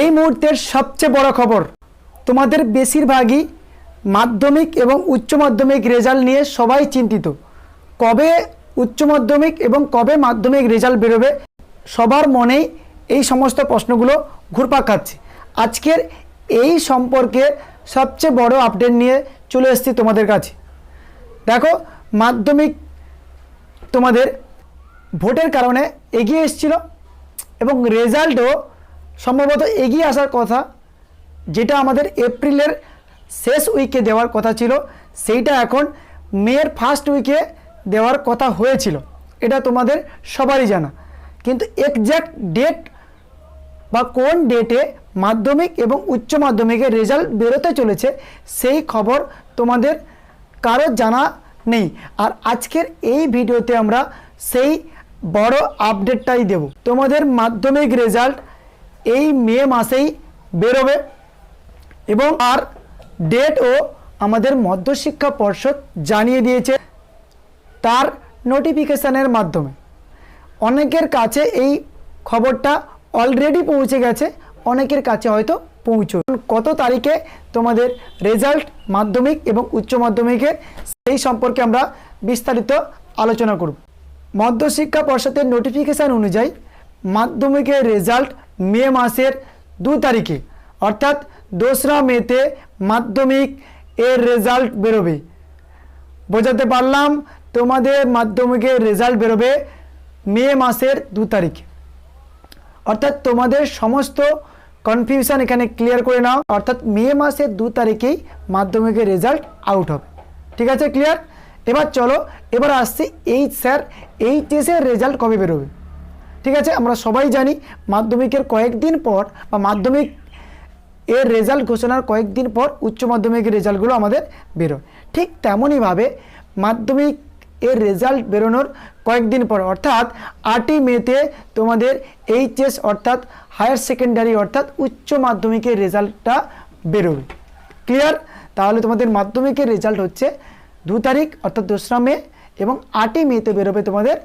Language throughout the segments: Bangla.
এই মুহূর্তের সবচেয়ে বড় খবর, তোমাদের বেশিরভাগই মাধ্যমিক এবং উচ্চ মাধ্যমিক রেজাল্ট নিয়ে সবাই চিন্তিত। কবে উচ্চ মাধ্যমিক এবং কবে মাধ্যমিক রেজাল্ট বেরোবে, সবার মনেই এই সমস্ত প্রশ্নগুলো ঘুরপাক খাচ্ছে। আজকের এই সম্পর্কে সবচেয়ে বড় আপডেট নিয়ে চলে এসেছি তোমাদের কাছে। দেখো, মাধ্যমিক তোমাদের ভোটের কারণে এগিয়ে এসেছিল এবং রেজাল্টও সম্ভবত এগিয়ে আসার কথা যেটা আমাদের এপ্রিলের শেষ উইকে দেওয়ার কথা ছিল, সেইটা এখন মেয়ের ফার্স্ট উইকে দেওয়ার কথা হয়েছিল। এটা তোমাদের সবারই জানা। কিন্তু এক্স্যাক্ট ডেট বা কোন ডেটে মাধ্যমিক এবং উচ্চ মাধ্যমিকের রেজাল্ট বেরোতে চলেছে, সেই খবর তোমাদের কারও জানা নেই। আর আজকের এই ভিডিওতে আমরা সেই বড় আপডেটটাই দেব। তোমাদের মাধ্যমিক রেজাল্ট এই মে মাসেই বেরোবে এবং আর ডেটও আমাদের মধ্যশিক্ষা পর্ষদ জানিয়ে দিয়েছে তার নোটিফিকেশানের মাধ্যমে। অনেকের কাছে এই খবরটা অলরেডি পৌঁছে গেছে, অনেকের কাছে হয়তো পৌঁছো কত তারিখে তোমাদের রেজাল্ট মাধ্যমিক এবং উচ্চ মাধ্যমিকের সেই সম্পর্কে আমরা বিস্তারিত আলোচনা করব। মধ্যশিক্ষা পর্ষদের নোটিফিকেশান অনুযায়ী মাধ্যমিকের রেজাল্ট মে মাসের দু তারিখে। অর্থাৎ দোসরা মেতে মাধ্যমিক এর রেজাল্ট বেরোবে। বোঝাতে পারলাম তোমাদের মাধ্যমিকের রেজাল্ট বেরোবে মে মাসের দু তারিখে। অর্থাৎ তোমাদের সমস্ত কনফিউশন এখানে ক্লিয়ার করে নাও। অর্থাৎ মে মাসের দু তারিখেই মাধ্যমিকের রেজাল্ট আউট হবে। ঠিক আছে ক্লিয়ার এবার চলো, এবার আসছি এইচ স্যার এইচএসের রেজাল্ট কবে বেরোবে? ঠিক আছে? আমরা সবাই জানি মাধ্যমিকের কয়েকদিন পর বা মাধ্যমিক এর রেজাল্ট ঘোষণার কয়েকদিন পর উচ্চ মাধ্যমিকের রেজাল্টগুলো আমাদের বেরোয়। ঠিক তেমনইভাবে মাধ্যমিক এর রেজাল্ট বেরোনোর কয়েকদিন পর, অর্থাৎ আটই মেতে তোমাদের এইচএস অর্থাৎ হায়ার সেকেন্ডারি অর্থাৎ উচ্চ মাধ্যমিকের রেজাল্টটা বেরোবে। ক্লিয়ার তাহলে তোমাদের মাধ্যমিকের রেজাল্ট হচ্ছে দু তারিখ, অর্থাৎ দোসরা মে এবং আটই মেতে বেরোবে তোমাদের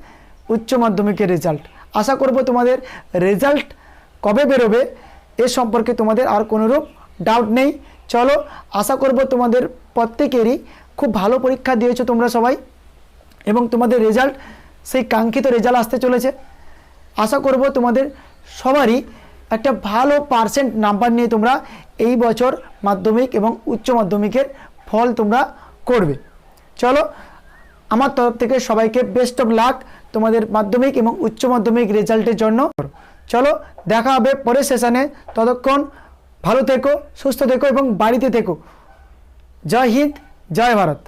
উচ্চ মাধ্যমিকের রেজাল্ট আশা করব তোমাদের রেজাল্ট কবে বেরোবে এ সম্পর্কে তোমাদের আর কোনোরূপ ডাউট নেই। চলো, আশা করব তোমাদের প্রত্যেকেরই খুব ভালো পরীক্ষা দিয়েছ তোমরা সবাই এবং তোমাদের রেজাল্ট সেই কাঙ্ক্ষিত রেজাল্ট আসতে চলেছে। আশা করব তোমাদের সবারই একটা ভালো পার্সেন্ট নাম্বার নিয়ে তোমরা এই বছর মাধ্যমিক এবং উচ্চ মাধ্যমিকের ফল তোমরা করবে। চলো, আমার তরফ থেকে সবাইকে বেস্ট অফ লাক তোমাদের মাধ্যমিক এবং উচ্চ মাধ্যমিক রেজাল্টের জন্য। চলো, দেখা হবে পরের সেশানে ততক্ষণ ভালো থেকো, সুস্থ থেকো এবং বাড়িতে থেকো। জয় হিন্দ, জয় ভারত।